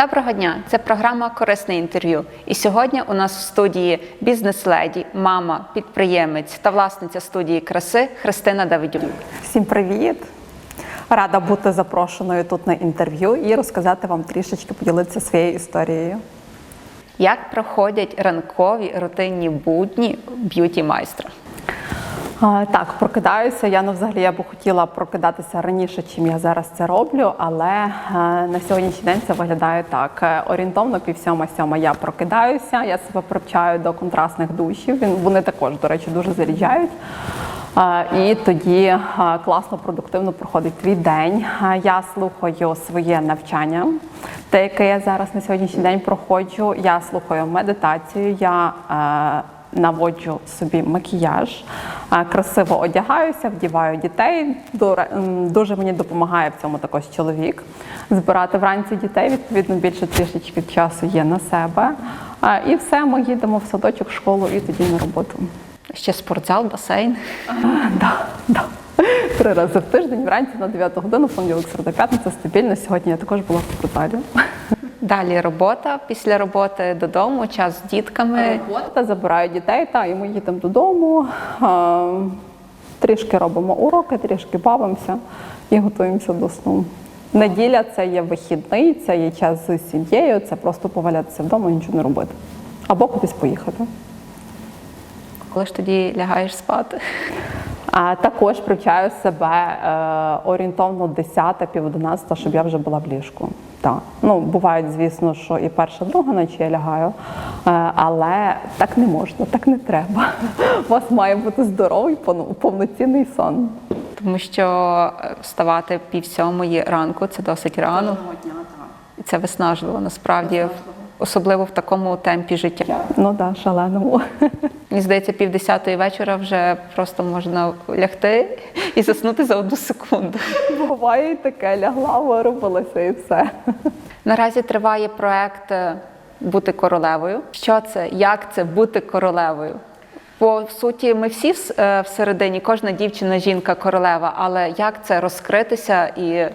Доброго дня! Це програма Корисне інтерв'ю. І сьогодні у нас в студії бізнес-леді, мама, підприємець та власниця студії краси Христина Давидюк. Всім привіт! Рада бути запрошеною тут на інтерв'ю і розказати вам трішечки поділитися своєю історією. Як проходять ранкові рутинні будні б'юті майстра? Так, прокидаюся. Я ну, взагалі я б хотіла прокидатися раніше, чим я зараз це роблю, але е, на сьогоднішній день це виглядає так. Е, Орієнтовно пів сьома сьома я прокидаюся, я себе привчаю до контрастних душів. Вони також, до речі, дуже заряджають. І тоді е, класно, продуктивно проходить твій день. Я слухаю своє навчання, те, яке я зараз на сьогоднішній день проходжу. Я слухаю медитацію. Я наводжу собі макіяж, красиво одягаюся, вдіваю дітей. Дуже мені допомагає в цьому також чоловік. Збирати вранці дітей, відповідно, більше трішечки часу є на себе. І все, ми їдемо в садочок, в школу і тоді на роботу. Ще спортзал, басейн. Да, да. Три рази в тиждень, вранці на 9 годину, понеділок, середа, п'ятниця, стабільно. Сьогодні я також була в спортзалі. Далі робота. Після роботи додому, час з дітками. Робота, забираю дітей, та і ми їдемо додому. а, Трішки робимо уроки, трішки бавимося і готуємося до сну. Неділя це є вихідний, це є час з сім'єю, це просто повалятися вдома і нічого не робити. Або кудись поїхати. Коли ж тоді лягаєш спати? А також привчаю себе е, орієнтовно 10 пів 11, щоб я вже була в ліжку. Так. Ну, бувають, звісно, що і перша, друга ночі я лягаю, е, але так не можна, так не треба. У вас має бути здоровий, повноцінний сон. Тому що е, вставати пів сьомої ранку це досить рано. І це виснажливо насправді, особливо в такому темпі життя. Ну так, да, шаленому. Мені здається, пів десятої вечора вже просто можна лягти і заснути за одну секунду. Буває і таке, лягла, виробилася і все. Наразі триває проект е, Бути королевою. Що це? Як це бути королевою? По суті, ми всі е, всередині, кожна дівчина, жінка королева, але як це розкритися і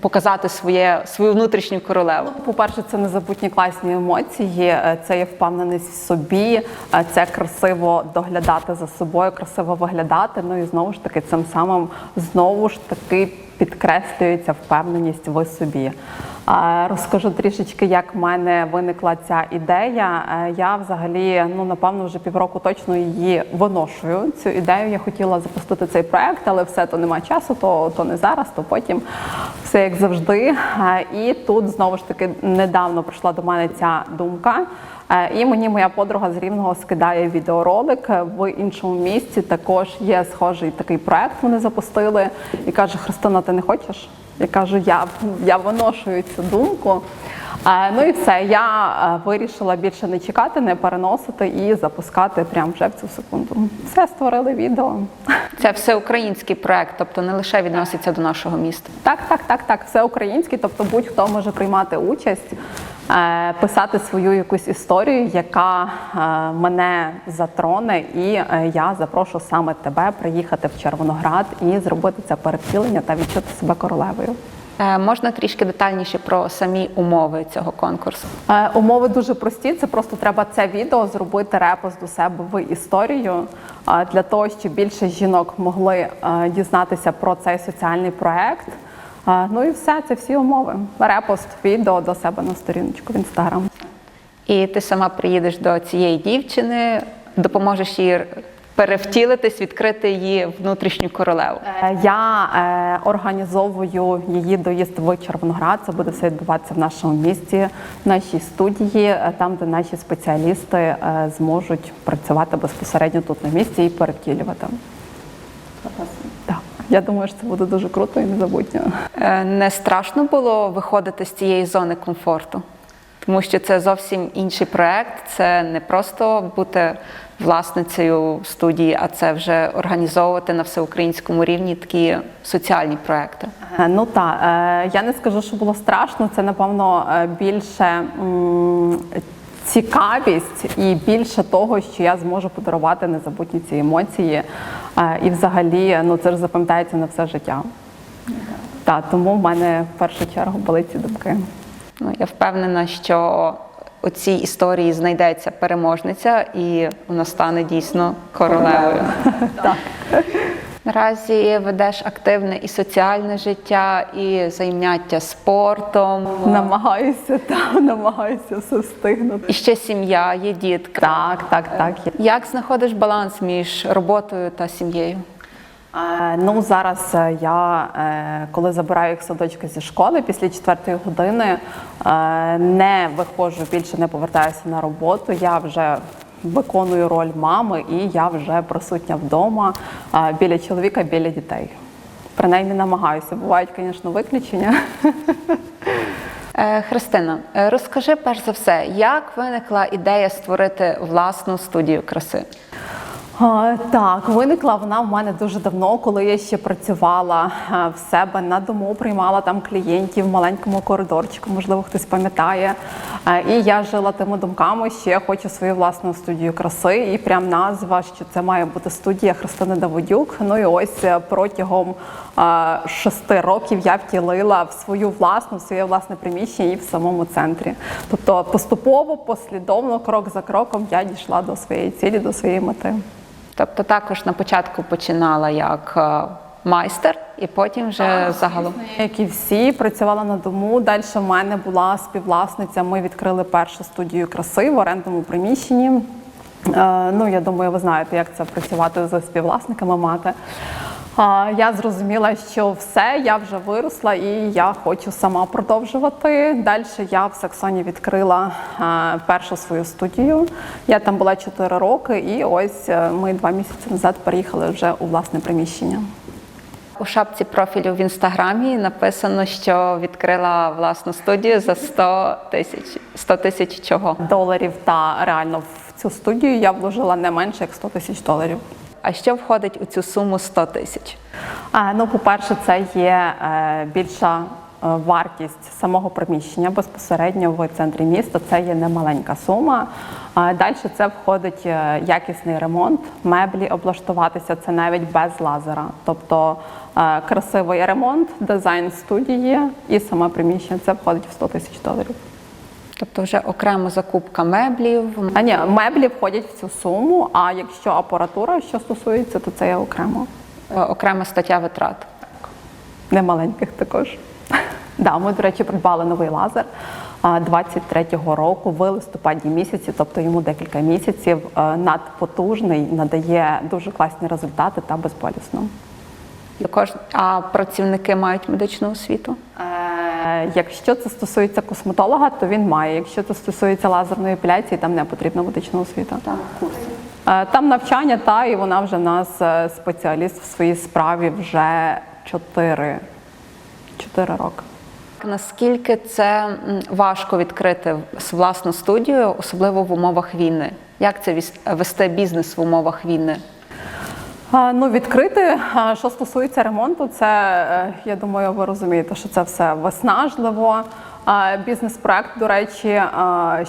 показати своє, свою внутрішню королеву? По-перше, це незабутні класні емоції, е, це є впевненість в собі, е, це красиво доглядати за собою, красиво виглядати. Ну і знову ж таки, цим самим знову ж таки підкреслюється впевненість в собі. Розкажу трішечки, як в мене виникла ця ідея. Е, Я взагалі, ну напевно, вже півроку точно її виношую. Цю ідею я хотіла запустити цей проект, але все то немає часу, то, то не зараз, то потім. Все як завжди. Е, І тут знову ж таки недавно прийшла до мене ця думка. Е, І мені моя подруга з рівного скидає відеоролик в іншому місці. Також є схожий такий проект. Вони запустили і каже: Христина, ти не хочеш? Я кажу, я, я виношую цю думку. Е, Ну і все, я е, вирішила більше не чекати, не переносити і запускати прямо вже в цю секунду. Все створили відео. Це всеукраїнський проект, тобто не лише відноситься до нашого міста. Так, так, так, так. Все українське, тобто будь-хто може приймати участь, писати свою якусь історію, яка е, мене затроне, і е, я запрошу саме тебе приїхати в Червоноград і зробити це перевтілення та відчути себе королевою. Е, Можна трішки детальніше про самі умови цього конкурсу. Е, Умови дуже прості. Це просто треба це відео зробити репост до себе в історію е, для того, щоб більше жінок могли е, дізнатися про цей соціальний проект. Ну і все, це всі умови. Репост відео до себе на сторіночку в інстаграм. І ти сама приїдеш до цієї дівчини, допоможеш їй перевтілитись, відкрити її внутрішню королеву. Е, Я е, організовую її доїзд в Червоноград. Це буде все відбуватися в нашому місті, в нашій студії, е, там, де наші спеціалісти е, зможуть працювати безпосередньо тут на місці і перевтілювати. Я думаю, що це буде дуже круто і незабутньо. Е, Не страшно було виходити з цієї зони комфорту, тому що це зовсім інший проект. Це не просто бути власницею студії, а це вже організовувати на всеукраїнському рівні такі соціальні проекти. Е, Ну так, е, я не скажу, що було страшно. Це напевно більше цікавість і більше того, що я зможу подарувати незабутні ці емоції. І взагалі, ну це ж запам'ятається на все життя. Так, тому в мене в першу чергу були ці думки. Ну, я впевнена, що у цій історії знайдеться переможниця, і вона стане дійсно королевою. Так. Наразі ведеш активне і соціальне життя, і зайняття спортом. Намагаюся та намагаюся все встигнути. І ще сім'я, є дітки. Так, так, так. Як знаходиш баланс між роботою та сім'єю? Ну зараз е, я е, коли забираю їх з садочка зі школи після четвертої години, е, не виходжу більше, не повертаюся на роботу. Я вже виконую роль мами і я вже присутня вдома біля чоловіка, біля дітей. Принаймні намагаюся. Бувають, звісно, виключення. Е, Христина, е, розкажи перш за все, як виникла ідея створити власну студію краси? Так, виникла вона в мене дуже давно, коли я ще працювала в себе на дому, приймала там клієнтів в маленькому коридорчику, можливо, хтось пам'ятає. І я жила тими думками, що я хочу свою власну студію краси. І прям назва, що це має бути студія Христини Давидюк. Ну і ось е, протягом шести років я втілила в свою власну, в своє власне приміщення і в самому центрі. Тобто поступово, послідовно, крок за кроком я дійшла до своєї цілі, до своєї мети. Тобто також на початку починала як е, майстер, і потім вже загалом. Як і всі, працювала на дому. Далі в мене була співвласниця. Ми відкрили першу студію краси в орендному приміщенні. Е, Ну, я думаю, ви знаєте, як це працювати з співвласниками мати. Я зрозуміла, що все, я вже виросла і я хочу сама продовжувати. Далі я в Саксоні відкрила е, першу свою студію. Я там була 4 роки, і ось е, ми два місяці назад переїхали вже у власне приміщення. У шапці профілю в інстаграмі написано, що відкрила власну студію за 100 тисяч. 100 тисяч чого? доларів. Та реально в цю студію я вложила не менше як 100 тисяч доларів. А що входить у цю суму 100 тисяч? Ну, по-перше, це є е, більша е, вартість самого приміщення безпосередньо в центрі міста. Це є немаленька сума. Далі це входить е, якісний ремонт, меблі облаштуватися. Це навіть без лазера. Тобто красивий ремонт, дизайн студії і саме приміщення. Це входить в 100 тисяч доларів. Тобто вже окремо закупка меблів. А ні, меблі входять в цю суму. А якщо апаратура, що стосується, то це є окремо. е, окрема стаття витрат. Немаленьких також. Да, ми, до речі, придбали новий лазер а, 23-го року в листопаді місяці, тобто йому декілька місяців. е, Надпотужний, надає дуже класні результати та безболісно. Також а працівники мають медичну освіту. Якщо це стосується косметолога, то він має. Якщо це стосується лазерної епіляції, там не потрібна медична освіта. Так, курси. Е, Там навчання, та і вона вже в нас е, спеціаліст в своїй справі вже 4, 4 роки. Наскільки це важко відкрити власну студію, особливо в умовах війни? Як це вести бізнес в умовах війни? Ну, відкрити, що стосується ремонту, це е, я думаю, ви розумієте, що це все виснажливо. Бізнес-проект, до речі,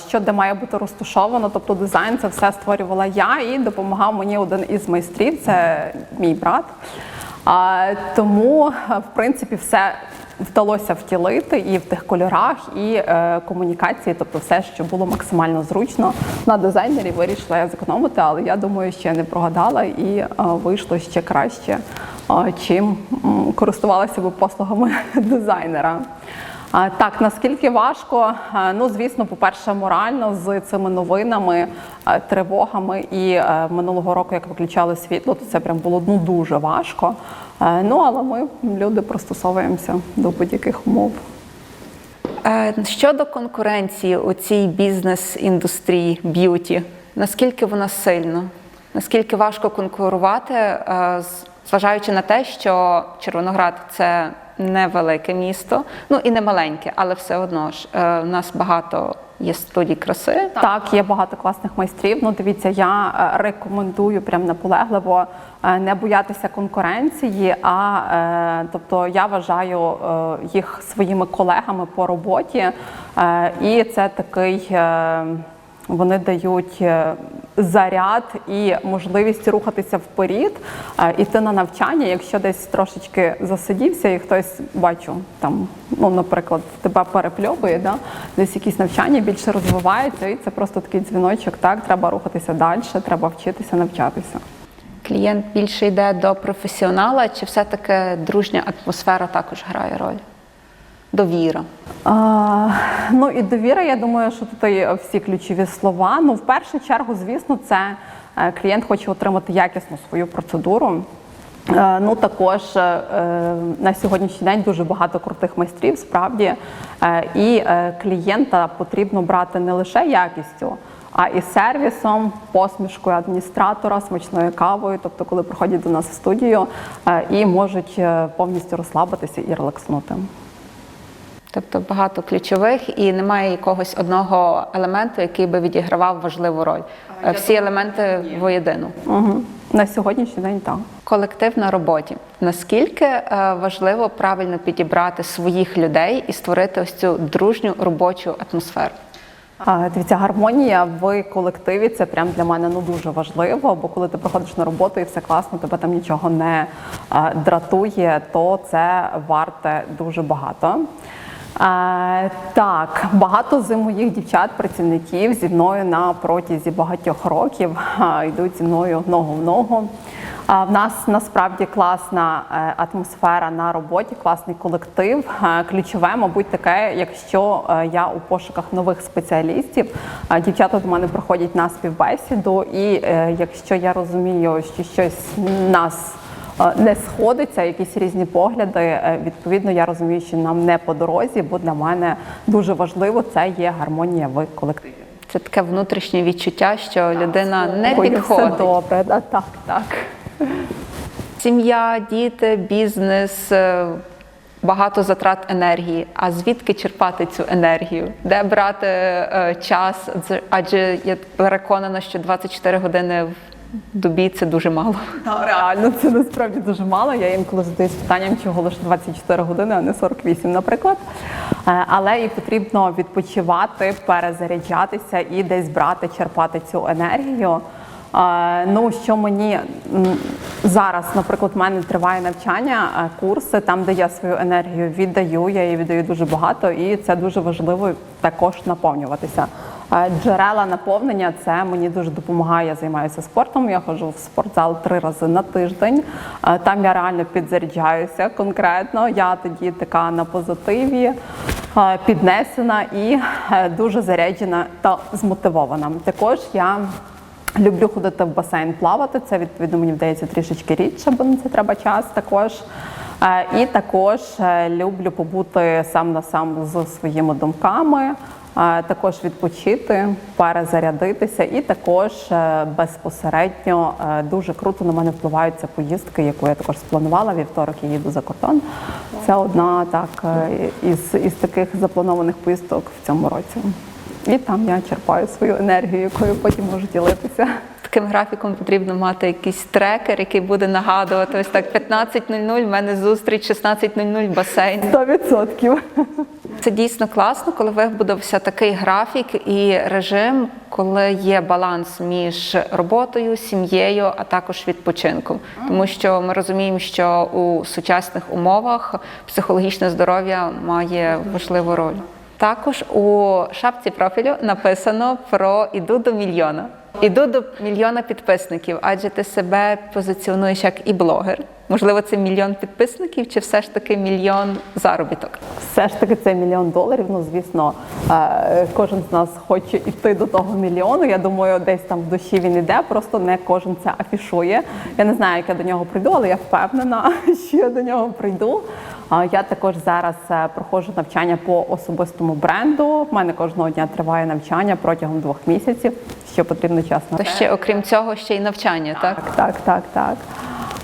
що де має бути розташовано, тобто дизайн, це все створювала я і допомагав мені один із майстрів, це мій брат. Тому, в принципі, все вдалося втілити і в тих кольорах, і е, комунікації, тобто все, що було максимально зручно. На дизайнері вирішила я зекономити, але я думаю, я не прогадала і е, вийшло ще краще, е, чим користувалася би послугами дизайнера. Так, наскільки важко? Ну, звісно, по-перше, морально з цими новинами, тривогами. І е, минулого року, як виключали світло, то це прям було ну, дуже важко. Е, Ну, але ми, люди, пристосовуємося до будь-яких умов. Е, Щодо конкуренції у цій бізнес-індустрії б'юті, наскільки вона сильна? Наскільки важко конкурувати, зважаючи на те, що Червоноград це невелике місто, ну і не маленьке, але все одно ж е, у нас багато є студій краси. Так, є багато класних майстрів. Ну, дивіться, я е, рекомендую прям наполегливо е, не боятися конкуренції. А е, тобто я вважаю е, їх своїми колегами по роботі, е, і це такий. е, Вони дають е, заряд і можливість рухатися вперед, е, іти на навчання, якщо десь трошечки засидівся, і хтось бачу там, ну, наприклад, тебе перепльовує, да? десь якісь навчання більше розвиваються, і це просто такий дзвіночок. Так, треба рухатися далі, треба вчитися, навчатися. Клієнт більше йде до професіонала, чи все-таки дружня атмосфера також грає роль? Довіра. А, ну і довіра, я думаю, що тут є всі ключові слова. Ну, в першу чергу, звісно, це е, клієнт хоче отримати якісну свою процедуру. Е, Ну також е, на сьогоднішній день дуже багато крутих майстрів, справді, і клієнта потрібно брати не лише якістю, а і сервісом, посмішкою адміністратора, смачною кавою, тобто, коли приходять до нас в студію і можуть повністю розслабитися і релакснути. Тобто багато ключових і немає якогось одного елементу, який би відігравав важливу роль. Е, Всі елементи воєдину. Угу. На сьогоднішній день так. Колектив на роботі. Наскільки е, важливо правильно підібрати своїх людей і створити ось цю дружню робочу атмосферу? А, Дивіться, гармонія в колективі це прям для мене ну дуже важливо, бо коли ти приходиш на роботу і все класно, тебе там нічого не а, дратує, то це варте дуже багато. Так, багато з моїх дівчат, працівників зі мною на протязі багатьох років йдуть зі мною ногу в ногу. В нас насправді класна е, атмосфера на роботі, класний колектив. Ключове, мабуть, таке, якщо е, я у пошуках нових спеціалістів, дівчата до мене приходять на співбесіду, і е, якщо я розумію, що щось нас не сходиться, якісь різні погляди, е, відповідно, я розумію, що нам не по дорозі, бо для мене дуже важливо це є гармонія в колективі. Це таке внутрішнє відчуття, що людина не Ой, Все підходить. добре, да, так, так. Сім'я, діти, бізнес, е, багато затрат енергії. А звідки черпати цю енергію? Де брати е, час? Адже я переконана, що 24 години в добі це дуже мало. Та, реально, це насправді дуже мало. Я інколи задаюсь питанням, чого лише 24 години, а не 48, наприклад. Е, Але і потрібно відпочивати, перезаряджатися і десь брати, черпати цю енергію. Е, Ну, що мені зараз, наприклад, в мене триває навчання, е, курси, там, де я свою енергію віддаю, я її віддаю дуже багато, і це дуже важливо також наповнюватися. Е, Джерела наповнення це мені дуже допомагає. Я займаюся спортом. Я ходжу в спортзал три рази на тиждень. Е, Там я реально підзаряджаюся конкретно. Я тоді така на позитиві, е, піднесена і дуже заряджена та змотивована. Також я. Люблю ходити в басейн плавати. Це відповідно мені вдається трішечки рідше, бо на це треба час також. І також люблю побути сам на сам з своїми думками, також відпочити, перезарядитися, і також е, безпосередньо е, дуже круто на мене впливають ці поїздки, яку я також спланувала. Вівторок я їду за кордон. Це одна так е, із, із таких запланованих поїздок в цьому році. І там я черпаю свою енергію, якою потім можу ділитися. Таким графіком потрібно мати якийсь трекер, який буде нагадувати ось так 15.00, в мене зустріч, 16.00 басейн. 100%. Це дійсно класно, коли вибудувався такий графік і режим, коли є баланс між роботою, сім'єю, а також відпочинком. Тому що ми розуміємо, що у сучасних умовах психологічне здоров'я має важливу роль. Також у шапці профілю написано про іду до мільйона. Іду до мільйона підписників, адже ти себе позиціонуєш як і блогер. Можливо, це мільйон підписників, чи все ж таки мільйон заробіток? Все ж таки це мільйон доларів. Ну, звісно, е, кожен з нас хоче йти до того мільйону. Я думаю, десь там в душі він іде, просто не кожен це афішує. Я не знаю, як я до нього прийду, але я впевнена, що я до нього прийду. Я також зараз е, проходжу навчання по особистому бренду. В мене кожного дня триває навчання протягом двох місяців, що потрібно час на То те. ще, окрім цього, ще й навчання, так? Так, так, так,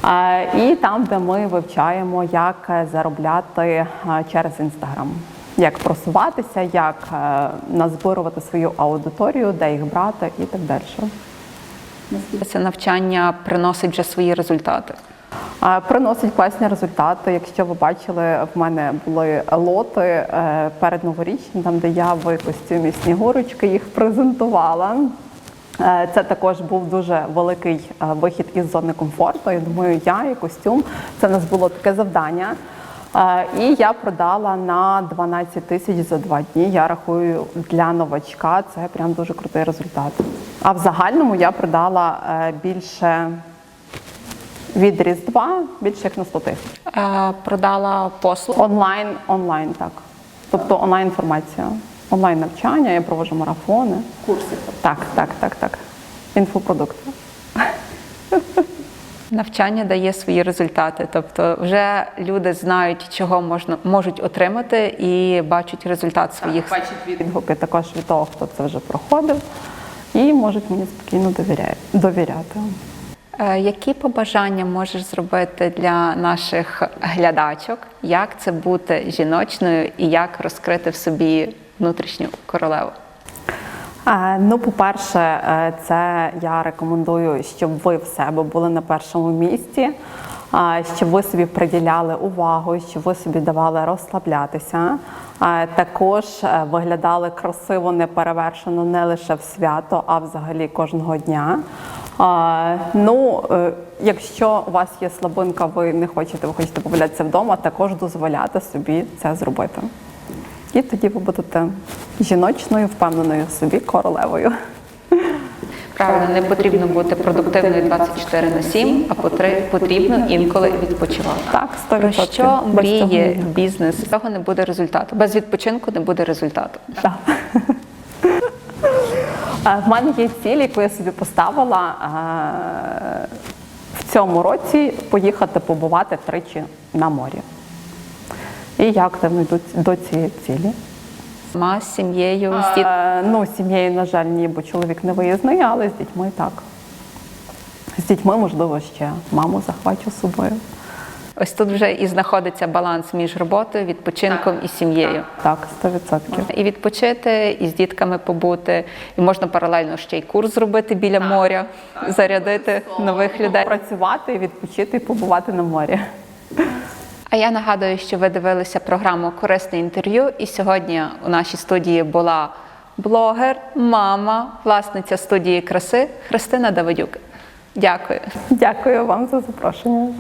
так. І там, де ми вивчаємо, як е, заробляти е, через інстаграм, як просуватися, як назбирувати свою аудиторію, де їх брати і так далі. Це навчання приносить вже свої результати. Приносить класні результати. Якщо ви бачили, в мене були лоти е, перед новорічним, там де я в костюмі снігурочки їх презентувала. Е, Це також був дуже великий е, вихід із зони комфорту. Я думаю, я і костюм. Це в нас було таке завдання. І я продала на 12 тисяч за два дні. Я рахую для новачка це прям дуже крутий результат. А в загальному я продала більше від Різдва, більше як на 100 тисяч. Е, Продала послугу. Онлайн, онлайн, так. Тобто онлайн інформація, онлайн навчання, я проводжу марафони. Курси. Так, так, так, так. Інфопродукти. Навчання дає свої результати, тобто вже люди знають, чого можна можуть отримати, і бачать результат своїх Бачить відгуки також від того, хто це вже проходив, і можуть мені спокійно довіряти. Е, Які побажання можеш зробити для наших глядачок? Як це бути жіночною і як розкрити в собі внутрішню королеву? Е, Ну, по-перше, е, це я рекомендую, щоб ви в себе були на першому місці, щоб ви собі приділяли увагу, щоб ви собі давали розслаблятися. Також виглядали красиво, неперевершено не лише в свято, а взагалі кожного дня. Е, Ну, е, якщо у вас є слабинка, ви не хочете, ви хочете повалятися вдома, також дозволяти собі це зробити. І тоді ви будете жіночною, впевненою собі королевою. Правильно, не потрібно бути продуктивною 24 на 7, а потрібно інколи відпочивати. Так, 100%. Про що мріє бізнес? З цього не буде результату. Без відпочинку не буде результату. Так. В мене є ціль, яку я собі поставила в цьому році поїхати побувати тричі на морі. І я активно йду до цієї цілі. Ма з сім'єю, з діт... Е, Ну, з сім'єю, на жаль, ні, бо чоловік не виїзний, але з дітьми так. З дітьми, можливо, ще маму захвачу з собою. Ось тут вже і знаходиться баланс між роботою, відпочинком і сім'єю. Так, 100%. І відпочити, і з дітками побути, і можна паралельно ще й курс зробити біля моря, зарядити нових людей. Працювати, відпочити і побувати на морі. А я нагадую, що ви дивилися програму Корисне інтерв'ю. І сьогодні у нашій студії була блогер, мама, власниця студії краси Христина Давидюк. Дякую. Дякую вам за запрошення.